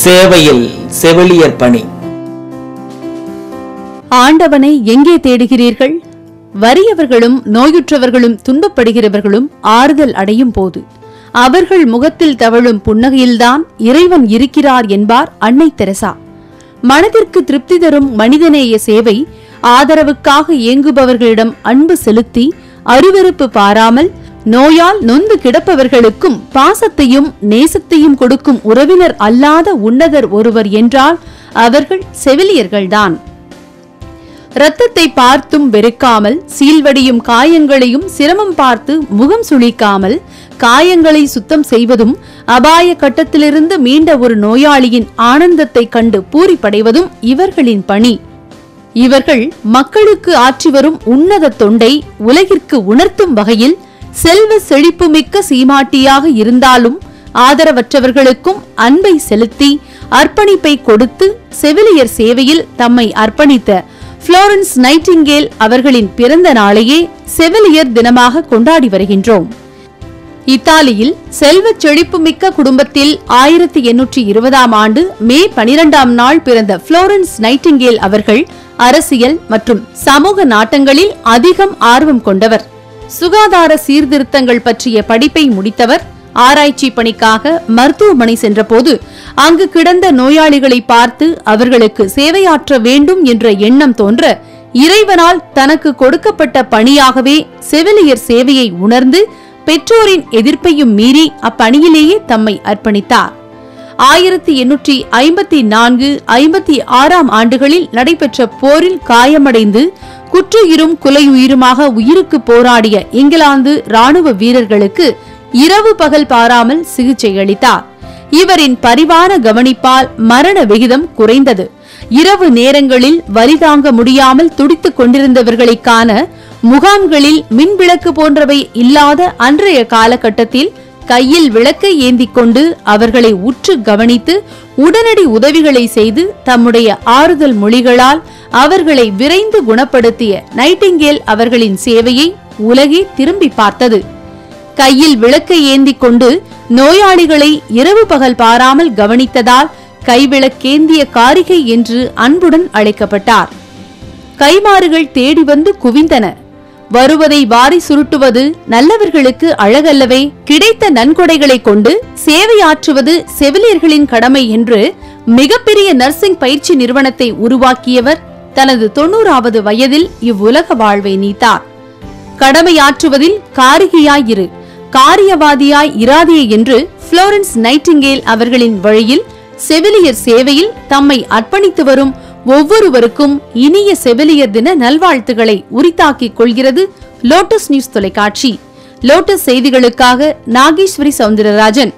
சேவையில் செவிலியர் பணி. ஆண்டவனை எங்கே தேடுகிறீர்கள்? வறியவர்களும் நோயுற்றவர்களும் துன்பப்படுகிறவர்களும் ஆறுதல் அடையும் போது. அவர்கள் முகத்தில் தவழும் புன்னகையில்தான் இறைவன் இருக்கிறார் என்பார் அன்னை தெரசா. மனதிற்கு திருப்தி தரும் மனிதநேய சேவை ஆதரவுக்காக இயங்குபவர்களிடம் அன்பு செலுத்தி அருவருப்பு பாராமல் நோயால் நொந்து கிடப்பவர்களுக்கும் பாசத்தையும் நேசத்தையும் கொடுக்கும் உறவினர் அல்லாத உன்னதர் ஒருவர் என்றால் அவர்கள் செவிலியர்கள்தான். இரத்தத்தை பார்த்தும் வெறுக்காமல் சீல்வடியும் காயங்களையும் சிரமம் பார்த்து முகம் சுழிக்காமல் காயங்களை சுத்தம் செய்வதும் அபாய கட்டத்திலிருந்து மீண்ட ஒரு நோயாளியின் ஆனந்தத்தை கண்டு பூரிப்படைவதும் இவர்களின் பணி. இவர்கள் மக்களுக்கு ஆற்றி வரும் உன்னத தொண்டை உலகிற்கு உணர்த்தும் வகையில் செல்வ செழிப்புமிக்க சீமாட்டியாக இருந்தாலும் ஆதரவற்றவர்களுக்கும் அன்பை செலுத்தி அர்ப்பணிப்பை கொடுத்து செவிலியர் சேவையில் தம்மை அர்ப்பணித்த புளோரன்ஸ் நைட்டிங்கேல் அவர்களின் பிறந்த நாளையே செவிலியர் தினமாக கொண்டாடி வருகின்றோம். இத்தாலியில் செல்வ செழிப்புமிக்க குடும்பத்தில் ஆயிரத்தி எண்ணூற்றி இருபதாம் ஆண்டு மே பனிரெண்டாம் நாள் பிறந்த புளோரன்ஸ் நைட்டிங்கேல் அவர்கள் அரசியல் மற்றும் சமூக நாட்டங்களில் அதிகம் ஆர்வம் கொண்டவர். சுகாதார சீர்திருத்தங்கள் பற்றிய படிப்பை முடித்தவர் ஆராய்ச்சி பணிக்காக மருத்துவமனை சென்றபோது அங்கு கிடந்த நோயாளிகளை பார்த்து அவர்களுக்கு சேவையாற்ற வேண்டும் என்ற எண்ணம் தோன்ற இறைவனால் தனக்கு கொடுக்கப்பட்ட பணியாகவே செவிலியர் சேவையை உணர்ந்து பெற்றோரின் எதிர்ப்பையும் மீறி அப்பணியிலேயே தம்மை அர்ப்பணித்தார். ஆயிரத்தி எண்ணூற்றி ஐம்பத்தி நான்கு ஐம்பத்தி ஆறாம் ஆண்டுகளில் நடைபெற்ற போரில் காயமடைந்து குற்றுயிரும் குலையுயிருமாக உயிருக்கு போராடிய இங்கிலாந்து ராணுவ வீரர்களுக்கு இரவு பகல் பாராமல் சிகிச்சை அளித்தார். இவரின் பரிவான கவனிப்பால் மரண விகிதம் குறைந்தது. இரவு நேரங்களில் வலி தாங்க முடியாமல் துடித்துக் கொண்டிருந்தவர்களை காண முகாம்களில் மின்விளக்கு போன்றவை இல்லாத அன்றைய காலகட்டத்தில் கையில் விளக்கை ஏந்திக் கொண்டு அவர்களை உற்று கவனித்து உடனடி உதவிகளை செய்து தம்முடைய ஆறுதல் மொழிகளால் அவர்களை விரைந்து குணப்படுத்திய நைட்டிங்கேல் அவர்களின் சேவையை உலகே திரும்பி பார்த்தது. கையில் விளக்கை ஏந்திக் கொண்டு நோயாளிகளை இரவு பகல் பாராமல் கவனித்ததால் கைவிளக்கேந்திய காரிகை என்று அன்புடன் அழைக்கப்பட்டார். கைமாறுகள் தேடி வந்து குவிந்தன. வருவதை வாரி சுருட்டுவது நல்லவர்களுக்கு அழகல்லவே. கிடைத்த நன்கொடைகளை கொண்டு சேவையாற்றுவது செவிலியர்களின் கடமை என்று மிகப்பெரிய நர்சிங் பயிற்சி நிறுவனத்தை உருவாக்கியவர் தனது தொண்ணூறாவது வயதில் இவ்வுலக வாழ்வை நீத்தார். கடமையாற்றுவதில் காரிகையாயிரு காரியவாதியாய் இராதே என்று புளோரன்ஸ் நைட்டிங்கேல் அவர்களின் வழியில் செவிலியர் சேவையில் தம்மை அர்ப்பணித்து வரும் ஒவ்வொருவருக்கும் இனிய செவிலியர் தின நல்வாழ்த்துக்களை உரித்தாக்கிக் கொள்கிறது லோட்டஸ் நியூஸ் தொலைக்காட்சி. லோட்டஸ் செய்திகளுக்காக நாகேஸ்வரி சவுந்தரராஜன்.